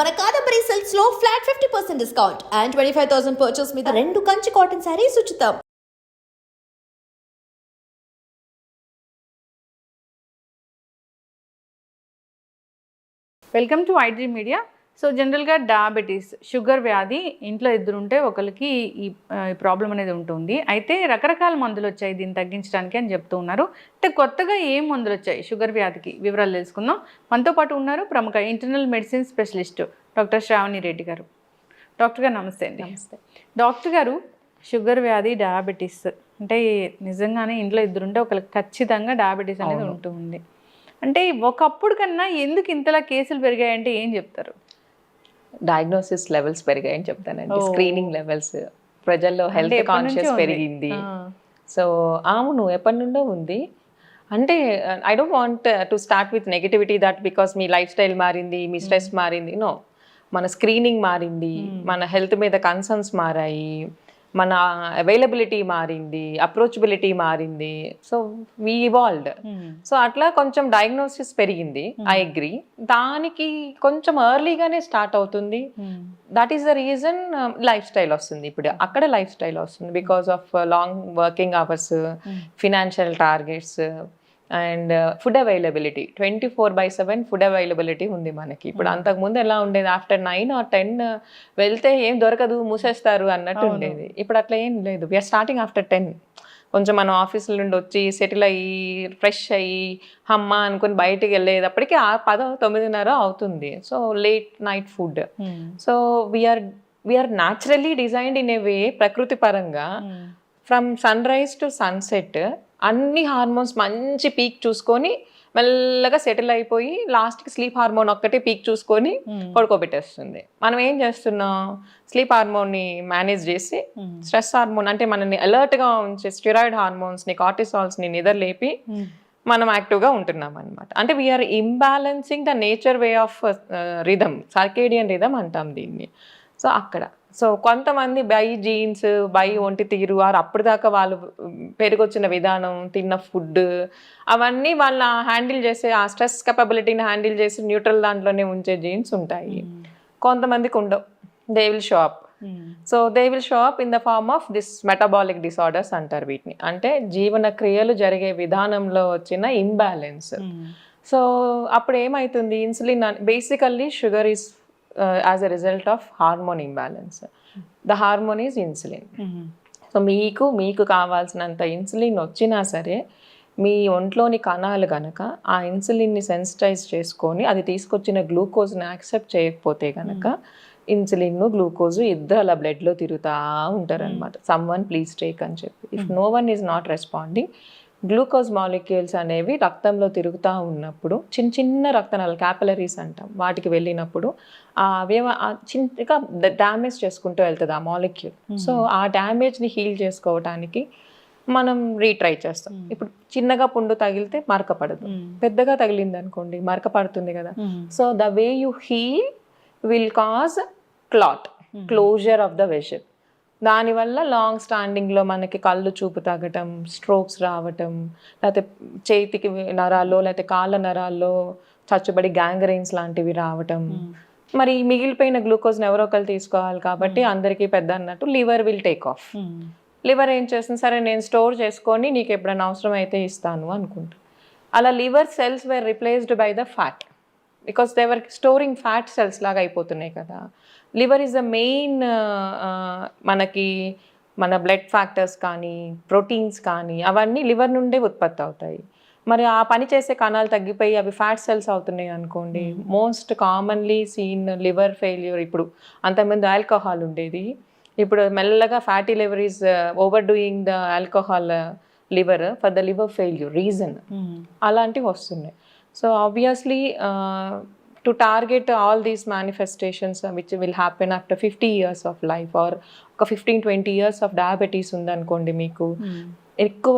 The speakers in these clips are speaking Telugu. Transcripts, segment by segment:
మన Kadambari సెల్స్లో flat fifty percent discount and twenty five thousand purchase మీద రెండు కంచి కాటన్ శారీస్ ఉచితం. Welcome to iDream media so జనరల్గా డయాబెటీస్ షుగర్ వ్యాధి ఇంట్లో ఇద్దరుంటే ఒకరికి ఈ ప్రాబ్లం అనేది ఉంటుంది. అయితే రకరకాల మందులు వచ్చాయి దీన్ని తగ్గించడానికి అని చెప్తూ ఉన్నారు. అంటే కొత్తగా ఏం మందులు వచ్చాయి షుగర్ వ్యాధికి? వివరాలు తెలుసుకుందాం. మనతో పాటు ఉన్నారు ప్రముఖ internal medicine specialist doctor Shravani Reddy గారు. డాక్టర్ గారు నమస్తే అండి. నమస్తే. డాక్టర్ గారు షుగర్ వ్యాధి డయాబెటీస్ అంటే నిజంగానే ఇంట్లో ఇద్దరుంటే ఒకరికి ఖచ్చితంగా డయాబెటీస్ అనేది ఉంటుంది అంటే ఒకప్పుడు కన్నా ఎందుకు ఇంతలా కేసులు పెరిగాయంటే ఏం చెప్తారు? డయాగ్నోసిస్ లెవెల్స్ పెరిగాయని చెప్తానండి. స్క్రీనింగ్ లెవెల్స్ ప్రజల్లో హెల్త్ కాన్షియస్. పెరిగింది. సో అవును ఎప్పటి నుండో ఉంది. అంటే I don't want to start with negativity that because me life style మారింది మీ స్ట్రెస్ మారింది. నో మన స్క్రీనింగ్ మారింది. మన హెల్త్ మీద కన్సర్న్స్ మారాయి. మన అవైలబిలిటీ మారింది అప్రోచబిలిటీ మారింది. So we evolved. సో అట్లా కొంచెం డయాగ్నోసిస్ పెరిగింది. ఐ అగ్రి దానికి కొంచెం ఎర్లీగానే స్టార్ట్ అవుతుంది. That is the reason life style వస్తుంది ఇప్పుడు. అక్కడ లైఫ్ స్టైల్ వస్తుంది because of long working hours financial targets and food availability twenty four by seven food availability ఉంది మనకి. ఇప్పుడు అంతకుముందు ఎలా ఉండేది? ఆఫ్టర్ నైన్ ఆర్ టెన్ వెళ్తే ఏం దొరకదు మూసేస్తారు అన్నట్టు ఉండేది. ఇప్పుడు అట్లా ఏం లేదు. వీఆర్ స్టార్టింగ్ ఆఫ్టర్ టెన్ కొంచెం మనం ఆఫీసుల నుండి వచ్చి సెటిల్ అయ్యి ఫ్రెష్ అయ్యి హమ్మ అనుకుని బయటికి వెళ్ళేటప్పటికి ఆ పదో తొమ్మిదిన్నర అవుతుంది. So late night food. So we're we're naturally designed in a way ప్రకృతి పరంగా. From sunrise to sunset అన్ని హార్మోన్స్ మంచి పీక్ చూసుకొని మెల్లగా సెటిల్ అయిపోయి లాస్ట్కి స్లీప్ హార్మోన్ ఒక్కటే పీక్ చూసుకొని మ్మ్. పడుకోబెట్టేస్తుంది మనం ఏం చేస్తున్నాం స్లీప్ హార్మోన్ని మేనేజ్ చేసి మ్మ్. స్ట్రెస్ హార్మోన్ అంటే మనల్ని అలర్ట్గా ఉంచే స్టిరాయిడ్ హార్మోన్స్ని కార్టిసాల్స్ని నిద్రలేపి మ్మ్. మనం యాక్టివ్గా ఉంటున్నాం అనమాట అంటే we're imbalancing the nature way of rhythm circadian rhythm అంటాం దీన్ని సో అక్కడ. సో కొంతమంది బై జీన్స్ బై ఒంటి తీరు వారు అప్పటిదాకా వాళ్ళు పెరిగొచ్చిన విధానం తిన్న ఫుడ్ అవన్నీ వాళ్ళ హ్యాండిల్ చేసే ఆ స్ట్రెస్ కెపబిలిటీని హ్యాండిల్ చేసి న్యూట్రల్ దాంట్లోనే ఉంచే జీన్స్ ఉంటాయి. కొంతమందికి ఉండవు. They will show up. Hmm. So they will show up in the form of this metabolic disorders అంటారు వీటిని. అంటే జీవన క్రియలు జరిగే విధానంలో వచ్చిన ఇంబ్యాలెన్స్. సో అప్పుడు ఏమవుతుంది insulin basically sugar is as a result of hormone imbalance the hormone is insulin. So మీకు మీకు కావాల్సినంత ఇన్సులిన్ వచ్చినా సరే మీ ఒంట్లోని కణాలు గనక ఆ ఇన్సులిన్ని సెన్సిటైజ్ చేసుకొని అది తీసుకొచ్చిన గ్లూకోజ్ని యాక్సెప్ట్ చేయకపోతే గనక ఇన్సులిన్ గ్లూకోజ్ ఇద్దరు అలా బ్లడ్లో తిరుగుతూ ఉంటారు అనమాట సమ్ వన్ ప్లీజ్ టేక్ అని చెప్పి. If no one is not responding glucose molecules అనేవి రక్తంలో తిరుగుతూ ఉన్నప్పుడు చిన్న చిన్న రక్తనాలు క్యాపిలరీస్ అంటాం వాటికి వెళ్ళినప్పుడు ఆ అవయవ చిన్నగా డ్యామేజ్ చేసుకుంటూ వెళ్తుంది ఆ మాలిక్యూల్. సో ఆ డ్యామేజ్ని హీల్ చేసుకోవడానికి మనం రీట్రై చేస్తాం. ఇప్పుడు చిన్నగా పుండు తగిలితే మరక పడదు మ్మ్. పెద్దగా తగిలింది అనుకోండి మరక పడుతుంది కదా. So the way you heal will cause clot closure of the vessel దానివల్ల లాంగ్ స్టాండింగ్లో మనకి కళ్ళు చూపు తగ్గటం స్ట్రోక్స్ రావటం లేకపోతే చేతికి నరాల్లో లేకపోతే కాళ్ళ నరాల్లో చచ్చుబడి గ్యాంగరైన్స్ లాంటివి రావటం. మరి మిగిలిపోయిన గ్లూకోజ్ని ఎవరో ఒకరు తీసుకోవాలి కాబట్టి అందరికీ పెద్ద అన్నట్టు liver will take off. Liver ఏం చేస్తుంది? సరే నేను స్టోర్ చేసుకొని నీకు ఎప్పుడైనా అవసరం అయితే ఇస్తాను అనుకుంటా. అలా liver cells were replaced by the fat because they're storing fat cells లాగా అయిపోతున్నాయి కదా. లివర్ ఈజ్ ద మెయిన్ మనకి మన బ్లడ్ ఫ్యాక్టర్స్ కానీ ప్రోటీన్స్ కానీ అవన్నీ లివర్ నుండే ఉత్పత్తి అవుతాయి. మరి ఆ పని చేసే కణాలు తగ్గిపోయి అవి ఫ్యాట్ సెల్స్ అవుతున్నాయి అనుకోండి most commonly seen liver failure ఇప్పుడు అంతకుముందు ఆల్కహాల్ ఉండేది. ఇప్పుడు మెల్లగా fatty liver is overdoing the alcohol liver for the liver failure reason. అలాంటివి వస్తున్నాయి. So obviously to target all these manifestations which will happen after fifty years of life or ఒక fifteen twenty years of diabetes ఉందనుకోండి మీకు మ్మ్. ఎక్కువ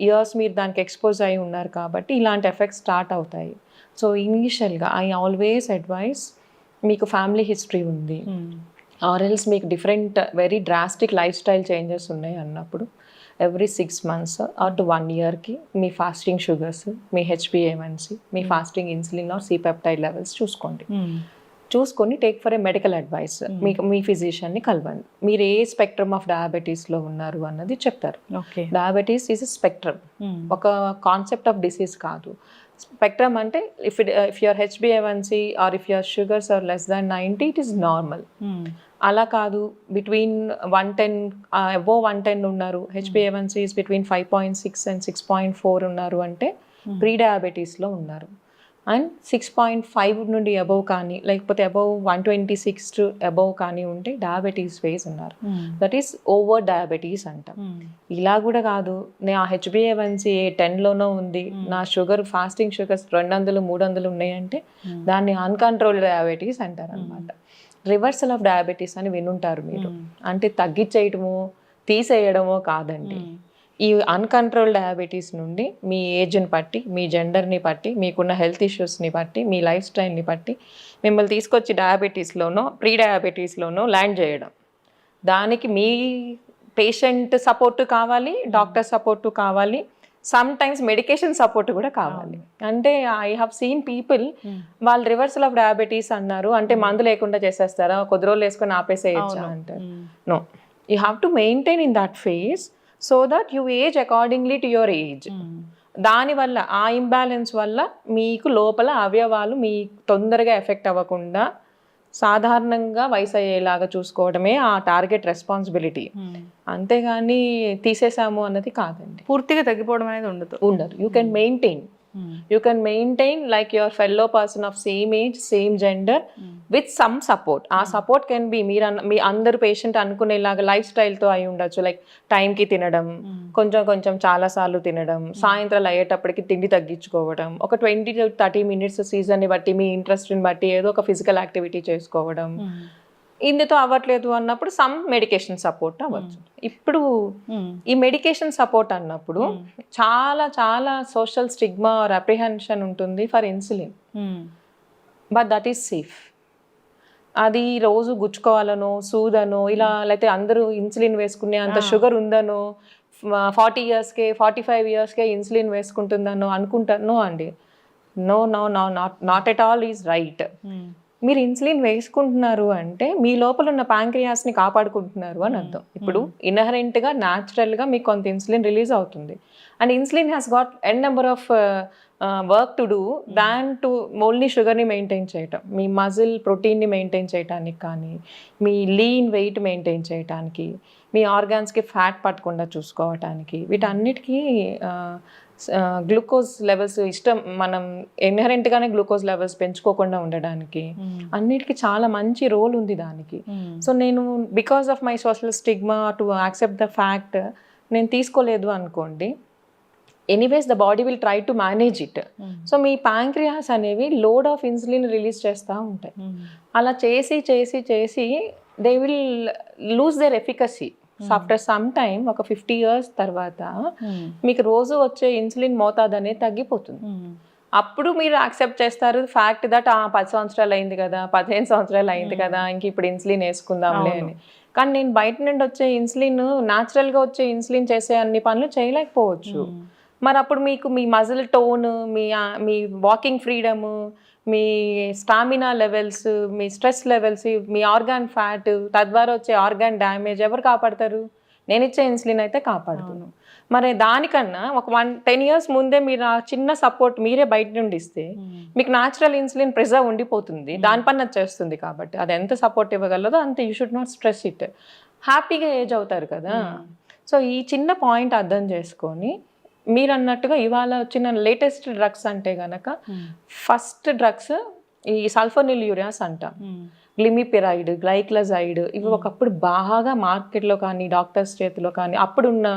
ఇయర్స్ మీరు దానికి ఎక్స్పోజ్ అయి ఉన్నారు కాబట్టి ఇలాంటి ఎఫెక్ట్స్ స్టార్ట్ అవుతాయి సో ఇనీషియల్గా ఐ ఆల్వేస్ అడ్వైస్ మీకు ఫ్యామిలీ హిస్టరీ ఉంది. ఆర్ఎల్స్ మీకు different very drastic life style changes ఉన్నాయి అన్నప్పుడు every six months or two one ఇయర్కి మీ ఫాస్టింగ్ షుగర్స్ మీ హెచ్పిఏవన్సీ మీ fasting insulin or C peptide levels చూసుకోండి. మ్మ్. చూసుకొని take for a medical advice మీకు మీ ఫిజిషియన్ని కలవండి. మీరు ఏ స్పెక్ట్రమ్ ఆఫ్ డయాబెటీస్లో ఉన్నారు అన్నది చెప్తారు. ఓకే డయాబెటీస్ ఈజ్ స్పెక్ట్రమ్ ఒక కాన్సెప్ట్ ఆఫ్ డిసీజ్ కాదు. స్పెక్ట్రమ్ అంటే if if your హెచ్బిఏవన్సీ or if your sugars are less than ninety it is normal అలా కాదు. Between one ten above one ten ఉన్నారు. హెచ్బిఏవన్సీ is between five point six and six point four ఉన్నారు అంటే ప్రీ డయాబెటీస్లో ఉన్నారు. అండ్ సిక్స్ పాయింట్ ఫైవ్ నుండి అబవ్ కానీ లేకపోతే above one twenty six to above కానీ ఉంటే డయాబెటీస్ ఫేజ్ ఉన్నారు. దట్ ఈస్ ఓవర్ డయాబెటీస్ అంటాం. ఇలా కూడా కాదు. నేను ఆ హెచ్బిఏవన్సీ టెన్లోనో ఉంది. నా షుగర్ ఫాస్టింగ్ షుగర్స్ రెండు వందలు మూడు వందలు ఉన్నాయంటే దాన్ని అన్కంట్రోల్ డయాబెటీస్ అంటారు అనమాట రివర్సల్ ఆఫ్ డయాబెటీస్ అని వినుంటారు మీరు. అంటే తగ్గించేయటమో తీసేయడమో కాదండి. ఈ అన్కంట్రోల్ డయాబెటీస్ నుండి మీ ఏజ్ని బట్టి మీ జెండర్ని బట్టి మీకున్న హెల్త్ ఇష్యూస్ని బట్టి మీ లైఫ్ స్టైల్ని బట్టి మిమ్మల్ని తీసుకొచ్చి డయాబెటీస్లోనో ప్రీ డయాబెటీస్లోనో ల్యాండ్ చేయడం. దానికి మీ పేషెంట్ సపోర్ట్ కావాలి డాక్టర్ సపోర్ట్ కావాలి సమ్ టైమ్స్ మెడికేషన్ సపోర్ట్ కూడా కావాలి. అంటే ఐ హ్యావ్ సీన్ పీపుల్ వాళ్ళు రివర్సల్ ఆఫ్ డయాబెటీస్ అన్నారు. అంటే మందు లేకుండా చేసేస్తారా? కొద్ది రోజులు వేసుకొని ఆపేసేయచ్చా అంటారు no you have to maintain in that phase so that you age accordingly to your age దానివల్ల ఆ ఇంబ్యాలెన్స్ వల్ల మీకు లోపల అవయవాలు మీ తొందరగా ఎఫెక్ట్ అవ్వకుండా సాధారణంగా వయసు అయ్యేలాగా చూసుకోవడమే ఆ టార్గెట్ రెస్పాన్సిబిలిటీ. అంతేగాని తీసేసాము అన్నది కాదండి. పూర్తిగా తగ్గిపోవడం అనేది ఉండదు. ఉండదు. You can maintain you can maintain like your fellow person of same age same gender with some support ఆ సపోర్ట్ కెన్ బి మీరు మీ అందరు పేషెంట్ అనుకునేలాగా లైఫ్ స్టైల్తో అయి ఉండొచ్చు. లైక్ టైంకి తినడం కొంచెం కొంచెం చాలాసార్లు తినడం సాయంత్రాలు అయ్యేటప్పటికి తిండి తగ్గించుకోవడం ఒక ట్వంటీ టు థర్టీ మినిట్స్ సీజన్ని బట్టి మీ ఇంట్రెస్ట్ని బట్టి ఏదో ఒక ఫిజికల్ యాక్టివిటీ చేసుకోవడం. ఇందుతో అవ్వట్లేదు అన్నప్పుడు సమ్ మెడికేషన్ సపోర్ట్ అవ్వచ్చు. ఇప్పుడు ఈ మెడికేషన్ సపోర్ట్ అన్నప్పుడు చాలా చాలా సోషల్ స్టిగ్మా ఆర్ అప్రిహెన్షన్ ఉంటుంది for insulin. But that is safe. అది రోజు గుచ్చుకోవాలనో సూదనో ఇలా లేకపోతే అందరూ ఇన్సులిన్ వేసుకునే అంత షుగర్ ఉందనో ఫార్టీ ఇయర్స్కే ఫార్టీ ఫైవ్ ఇయర్స్కే ఇన్సులిన్ వేసుకుంటుందనో అనుకుంటానో అండి. No no no not not at all is right. మీరు ఇన్సులిన్ వేసుకుంటున్నారు అంటే మీ లోపల ఉన్న ప్యాంక్రియాస్ని కాపాడుకుంటున్నారు అని అర్థం. ఇప్పుడు ఇన్హరెంట్గా న్యాచురల్గా మీకు కొంత ఇన్సులిన్ రిలీజ్ అవుతుంది. And insulin has got an number of work to do than to only షుగర్ని మెయింటైన్ చేయటం. మీ మజిల్ ప్రోటీన్ని మెయింటైన్ చేయడానికి కానీ మీ లీన్ వెయిట్ మెయింటైన్ చేయడానికి మీ ఆర్గాన్స్కి ఫ్యాట్ పట్టకుండా చూసుకోవటానికి వీటన్నిటికీ గ్లూకోజ్ లెవెల్స్ ఇష్టం మనం ఇన్హరెంట్గానే గ్లూకోజ్ లెవెల్స్ పెంచుకోకుండా ఉండడానికి అన్నిటికీ చాలా మంచి రోల్ ఉంది దానికి. సో నేను because of my social stigma to accept the fact నేను తీసుకోలేదు అనుకోండి. Anyways the body will try to manage it so me pancreas అనేవి లోడ్ ఆఫ్ ఇన్సులిన్ రిలీజ్ చేస్తూ ఉంటాయి. అలా చేసి చేసి చేసి they will lose their efficacy after some time ఒక ఫిఫ్టీ ఇయర్స్ తర్వాత మీకు రోజు వచ్చే ఇన్సులిన్ మోతాదు అనేది తగ్గిపోతుంది. అప్పుడు మీరు యాక్సెప్ట్ చేస్తారు ఫ్యాక్ట్ దట్ ఆ పది సంవత్సరాలు అయింది కదా పదిహేను సంవత్సరాలు అయింది కదా ఇంక ఇప్పుడు ఇన్సులిన్ వేసుకుందాంలే అని. కానీ నేను బయట నుండి వచ్చే ఇన్సులిన్ న్యాచురల్గా వచ్చే ఇన్సులిన్ చేసే అన్ని పనులు చేయలేకపోవచ్చు. మరి అప్పుడు మీకు మీ మజిల్ టోన్ మీ మీ వాకింగ్ ఫ్రీడమ్ మీ స్టామినా లెవెల్స్ మీ స్ట్రెస్ లెవెల్స్ మీ ఆర్గాన్ ఫ్యాట్ తద్వారా వచ్చే ఆర్గాన్ డ్యామేజ్ ఎవరు కాపాడతారు? నేను ఇచ్చే ఇన్సులిన్ అయితే కాపాడుతాను. మరి దానికన్నా ఒక వన్ టెన్ ఇయర్స్ ముందే మీరు ఆ చిన్న సపోర్ట్ మీరే బయట నుండి ఇస్తే మీకు న్యాచురల్ ఇన్సులిన్ ప్రిజర్వ్ ఉండిపోతుంది. దాని పని అది చేస్తుంది కాబట్టి. అది ఎంత సపోర్ట్ ఇవ్వగలదో అంత you should not stress it. హ్యాపీగా ఏజ్ అవుతారు కదా. సో ఈ చిన్న పాయింట్ అర్థం చేసుకొని మీరు అన్నట్టుగా ఇవాళ వచ్చిన లేటెస్ట్ డ్రగ్స్ అంటే గనక ఫస్ట్ డ్రగ్స్ ఈ సల్ఫోనిల్ యూరియాస్ అంటాం. గ్లిమిపిరైడ్ గ్లైక్లజైడ్ ఇవి ఒకప్పుడు బాగా మార్కెట్లో కానీ డాక్టర్స్ చేతిలో కానీ అప్పుడున్న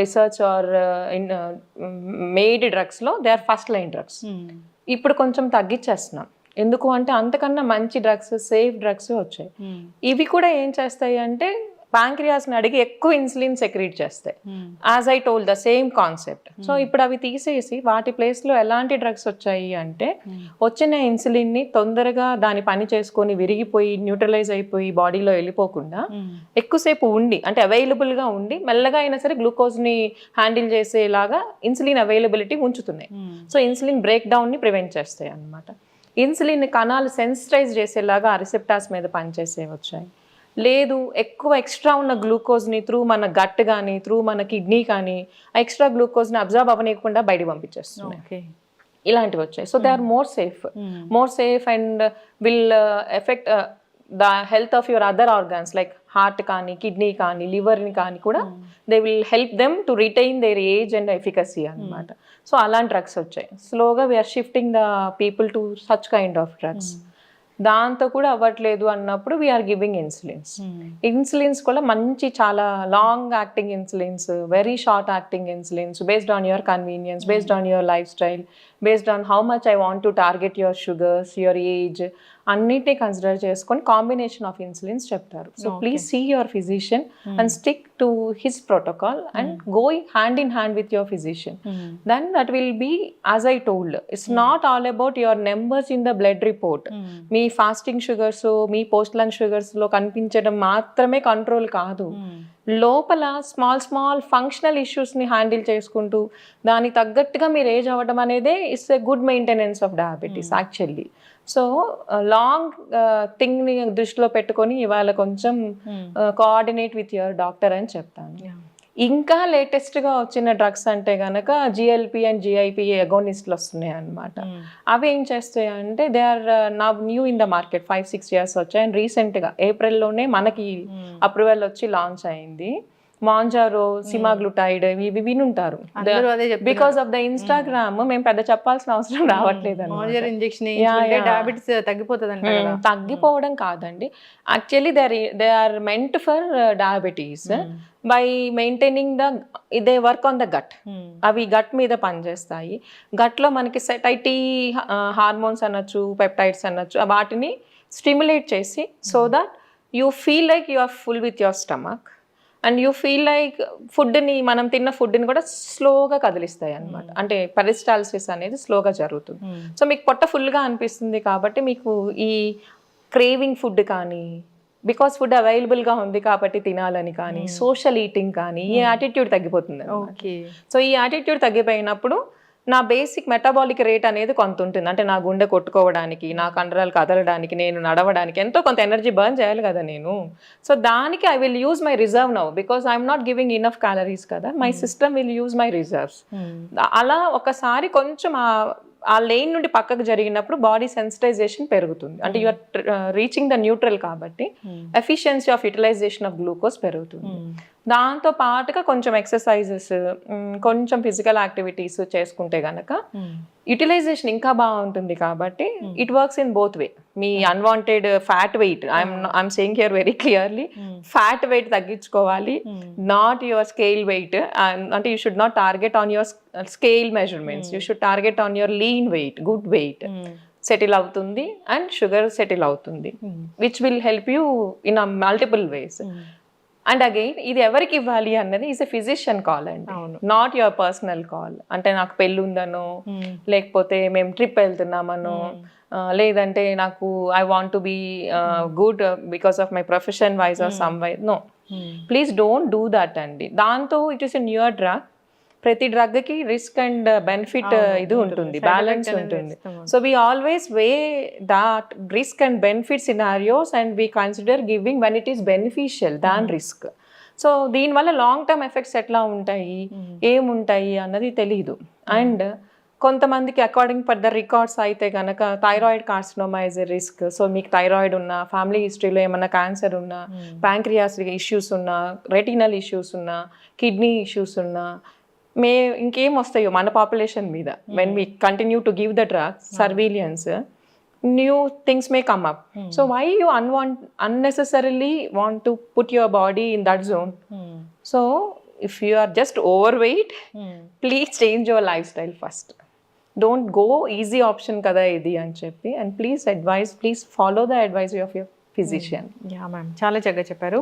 research are made డ్రగ్స్లో they are first line drugs ఇప్పుడు కొంచెం తగ్గించేస్తున్నాం ఎందుకు అంటే అంతకన్నా మంచి డ్రగ్స్ సేఫ్ డ్రగ్స్ వచ్చాయి. ఇవి కూడా ఏం చేస్తాయి అంటే ప్యాంక్రియాస్ని అడిగి ఎక్కువ ఇన్సులిన్ సెక్రీట్ చేస్తాయి. As I told the same concept so ఇప్పుడు అవి తీసేసి వాటి ప్లేస్లో ఎలాంటి డ్రగ్స్ వచ్చాయి అంటే వచ్చిన ఇన్సులిన్ని తొందరగా దాని పని చేసుకొని విరిగిపోయి న్యూట్రలైజ్ అయిపోయి బాడీలో వెళ్ళిపోకుండా ఎక్కువసేపు ఉండి అంటే అవైలబుల్గా ఉండి మెల్లగా అయినా సరే గ్లూకోజ్ని హ్యాండిల్ చేసేలాగా ఇన్సులిన్ అవైలబిలిటీ ఉంచుతున్నాయి. సో ఇన్సులిన్ బ్రేక్ డౌన్ని ప్రివెంట్ చేస్తాయి అన్నమాట. ఇన్సులిన్ కణాలు సెన్సిటైజ్ చేసేలాగా ఆ రిసెప్టార్స్ మీద పనిచేసే వచ్చాయి. లేదు ఎక్కువ ఎక్స్ట్రా ఉన్న గ్లూకోజ్ని త్రూ మన గట్ కానీ త్రూ మన కిడ్నీ కానీ ఆ ఎక్స్ట్రా గ్లూకోజ్ని అబ్జర్వ్ అవ్వనీయకుండా బయటికి పంపించేస్తున్నాయి. ఓకే ఇలాంటివి వచ్చాయి. So they are more safe more safe and will effect the health of your other organs like heart కానీ కిడ్నీ కానీ లివర్ని కానీ కూడా they will help them to retain their age and efficacy అనమాట సో అలాంటి డ్రగ్స్ వచ్చాయి. స్లోగా we're shifting the people to such kind of drugs దాంతో కూడా అవ్వట్లేదు అన్నప్పుడు వీఆర్ గివింగ్ ఇన్సులిన్స్ ఇన్సులిన్స్ కూడా మంచి చాలా long acting insulins very short acting insulins based on your convenience based on your life style based on how much I want to target your sugars your age అన్నిటినీ కన్సిడర్ చేసుకొని కాంబినేషన్ ఆఫ్ ఇన్సులిన్స్ చెప్తారు. So please see your physician and stick to his protocol and going hand in hand with your physician then that will be as I told it's not all about your numbers in the blood report me fasting sugars మీ పోస్ట్ లంచ్ షుగర్స్లో కనిపించడం మాత్రమే కంట్రోల్ కాదు. లోపల స్మాల్ స్మాల్ ఫంక్షనల్ ఇష్యూస్ని హ్యాండిల్ చేసుకుంటూ దానికి తగ్గట్టుగా మీరు ఏజ్ అవ్వడం అనేదే it's a good maintenance of diabetes actually so long థింగ్ని దృష్టిలో పెట్టుకొని ఇవాళ కొంచెం కోఆర్డినేట్ విత్ యువర్ డాక్టర్ అని చెప్తాను. ఇంకా లేటెస్ట్గా వచ్చిన డ్రగ్స్ అంటే కనుక జిఎల్పి అండ్ జిఐపి ఎగోనిస్ట్లు వస్తున్నాయి అన్నమాట. అవి ఏం చేస్తాయి అంటే they are now new in the market five six years వచ్చాయి. అండ్ రీసెంట్గా ఏప్రిల్లోనే మనకి అప్రూవల్ వచ్చి లాంచ్ అయింది. మాంజారో సిమాగ్లుటైడ్ ఇవి వినుంటారు. బికాస్ ఆఫ్ ద ఇన్స్టాగ్రామ్ మేము. పెద్ద చెప్పాల్సిన అవసరం రావట్లేదు ఇంజెక్షన్. డయాబెటీస్ తగ్గిపోతుంది. తగ్గిపోవడం కాదండి. Actually they are they are meant for diabetes by maintaining the they work on the gut అవి గట్ మీద పనిచేస్తాయి. గట్లో మనకి సెటైటీ హార్మోన్స్ అనొచ్చు పెప్టైడ్స్ అనొచ్చు వాటిని స్టిమ్యులేట్ చేసి so that you feel like you are full with your stomach and you feel like ఫుడ్ని మనం తిన్న ఫుడ్ని కూడా స్లోగా కదిలిస్తాయి అనమాట అంటే పెరిస్టాల్సిస్ అనేది స్లోగా జరుగుతుంది. సో మీకు పొట్ట ఫుల్గా అనిపిస్తుంది కాబట్టి మీకు ఈ క్రేవింగ్ ఫుడ్ కానీ బికాస్ ఫుడ్ అవైలబుల్గా ఉంది కాబట్టి తినాలని కానీ సోషల్ ఈటింగ్ కానీ ఈ యాటిట్యూడ్ తగ్గిపోతుంది సో ఈ యాటిట్యూడ్ తగ్గిపోయినప్పుడు నా బేసిక్ మెటబాలిక్ రేట్ అనేది కొంత ఉంటుంది. అంటే నా గుండె కొట్టుకోవడానికి నా కండరాలు కదలడానికి నేను నడవడానికి ఎంతో కొంత ఎనర్జీ బర్న్ చేయాలి కదా నేను. సో దానికి I will use my reserve now because I'm not giving enough calories కదా. My system will use my reserves అలా ఒకసారి కొంచెం ఆ ఆ లేన్ నుండి పక్కకు జరిగినప్పుడు బాడీ సెన్సిటైజేషన్ పెరుగుతుంది. అంటే యూఆర్ రీచింగ్ ద న్యూట్రల్ కాబట్టి efficiency of utilization of glucose పెరుగుతుంది. దాంతో పాటుగా కొంచెం ఎక్సర్సైజెస్ కొంచెం ఫిజికల్ యాక్టివిటీస్ చేసుకుంటే గనక యూటిలైజేషన్ ఇంకా బాగుంటుంది కాబట్టి it works in both way me unwanted fat weight I'm I'm saying here very clearly fat weight తగ్గించుకోవాలి. నాట్ యువర్ స్కేల్ వెయిట్ అంటే you should not target on your scale measurements you should target on your lean weight good weight settle అవుతుంది అండ్ షుగర్ సెటిల్ అవుతుంది. Which will help you in multiple ways and again ఇది ఎవరికి ఇవ్వాలి అన్నది ఈజ్ ఎ ఫిజిషియన్ కాల్ అండి. నాట్ యువర్ పర్సనల్ కాల్ అంటే నాకు పెళ్ళి ఉందనో లేకపోతే మేము ట్రిప్ వెళ్తున్నామనో ఆ, లేదంటే నాకు I want to be good because of my profession wise or some wise no please don't do that అండి. దాంతో it is a newer drug ప్రతి డ్రగ్కి రిస్క్ అండ్ బెనిఫిట్ ఇది ఉంటుంది. బ్యాలెన్స్ ఉంటుంది. So we always weigh that risk and benefit scenarios and we consider giving when it is beneficial than risk so దీనివల్ల లాంగ్ టర్మ్ ఎఫెక్ట్స్ ఎట్లా ఉంటాయి? ఏముంటాయి అన్నది తెలియదు అండ్ కొంతమందికి అకార్డింగ్ ఫర్ ద రికార్డ్స్ అయితే కనుక thyroid carcinoma is a risk so మీకు థైరాయిడ్ ఉన్నా ఫ్యామిలీ హిస్టరీలో ఏమన్నా క్యాన్సర్ ఉన్నా ప్యాంక్రియాస్ ఇష్యూస్ ఉన్నా రెటినల్ ఇష్యూస్ ఉన్నా కిడ్నీ ఇష్యూస్ ఉన్నా మే ఇంకేం వస్తాయో మన పాపులేషన్ మీద. When we continue to give the drug surveillance new things may come up so why you unwant unnecessarily want to put your body in that zone so if you are just over weight please change your life style first don't go easy option కదా ఇది అని చెప్పి and please advice please follow the advice of your physician yeah ma'am చాలా చక్కగా చెప్పారు.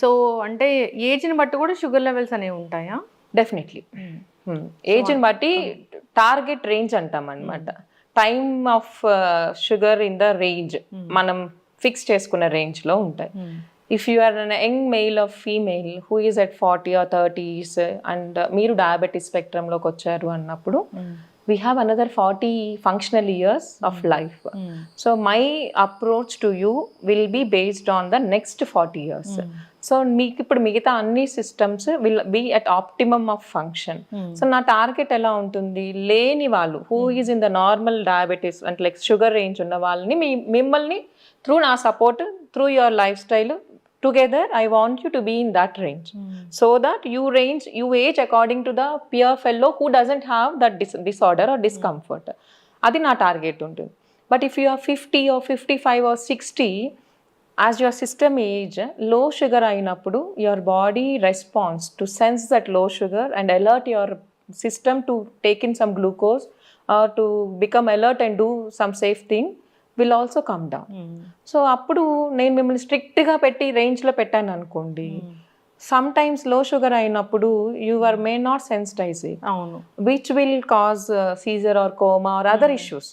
సో అంటే ఏజ్ని బట్టి కూడా షుగర్ లెవెల్స్ అనేవి ఉంటాయా? డెఫినెట్లీ ఏజ్ని బట్టి టార్గెట్ రేంజ్ అంటాం అనమాట time of sugar in the range మనం ఫిక్స్ చేసుకున్న రేంజ్లో ఉంటాయి. If you are an young male of female who is at forty or thirties and మీరు డయాబెటీస్ స్పెక్ట్రంలోకి వచ్చారు అన్నప్పుడు we have another 40 functional years of life. So my approach to you will be based on the next 40 years. So మీకు ఇప్పుడు మిగతా అన్ని systems will be at optimum of function so నా టార్గెట్ ఎలా ఉంటుంది? లేని వాళ్ళు who is in the normal diabetes అంటే లైక్ షుగర్ రేంజ్ ఉన్న వాళ్ళని మీ మిమ్మల్ని త్రూ నా support through your life style together I want you to be in that range so that you range you age according to the peer fellow who doesn't have that dis disorder or discomfort అది నా టార్గెట్ ఉంటుంది. But if you are fifty or fifty five or sixty as your system ఏజ్లో షుగర్ అయినప్పుడు your body response to sense దట్లో sugar and alert your system to take in some glucose or to become alert and do some safe thing will also come down so అప్పుడు నేను మిమ్మల్ని స్ట్రిక్ట్గా పెట్టి రేంజ్లో పెట్టాను అనుకోండి. సమ్ టైమ్స్లో షుగర్ అయినప్పుడు you are may not sensitize అవును. Which will cause seizure or coma or other issues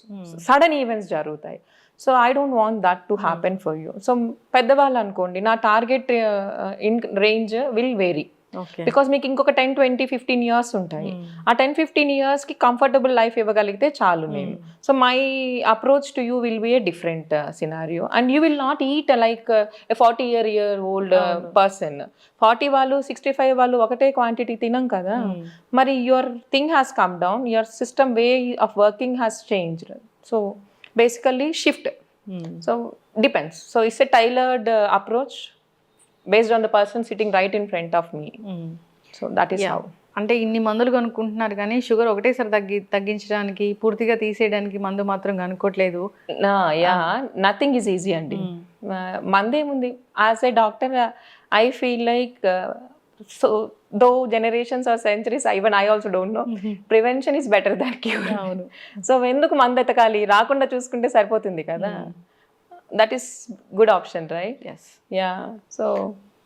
sudden events జరుగుతాయి. So I don't want that to happen for you so పెద్దవాళ్ళు అనుకోండి నా target in range will vary because మీకు ఇంకొక టెన్ ట్వంటీ ఫిఫ్టీన్ ఇయర్స్ ఉంటాయి. ఆ టెన్ ఫిఫ్టీన్ ఇయర్స్కి కంఫర్టబుల్ లైఫ్ ఇవ్వగలిగితే చాలు నేను. So my approach to you will be a different scenario and you will not eat like forty year year old person forty వాళ్ళు సిక్స్టీ ఫైవ్ వాళ్ళు ఒకటే క్వాంటిటీ తినం కదా. మరి your thing has come down your system way of working has changed so basically shift so depends so it's a tailored approach based on the person sitting right in front of me so that is how అంటే ఇన్ని మందులు కనుక్కుంటున్నారు కానీ షుగర్ ఒకటేసారి తగ్గి తగ్గించడానికి పూర్తిగా తీసేయడానికి మందు మాత్రం కనుక్కోవట్లేదు యా. నథింగ్ ఈజ్ ఈజీ అండి. మందేముంది? As a doctor I feel like so though generations or centuries even I also don't know prevention is better than cure అవును. సో ఎందుకు మందు ఎతకాలి? రాకుండా చూసుకుంటే సరిపోతుంది కదా. That is good option right yes yeah so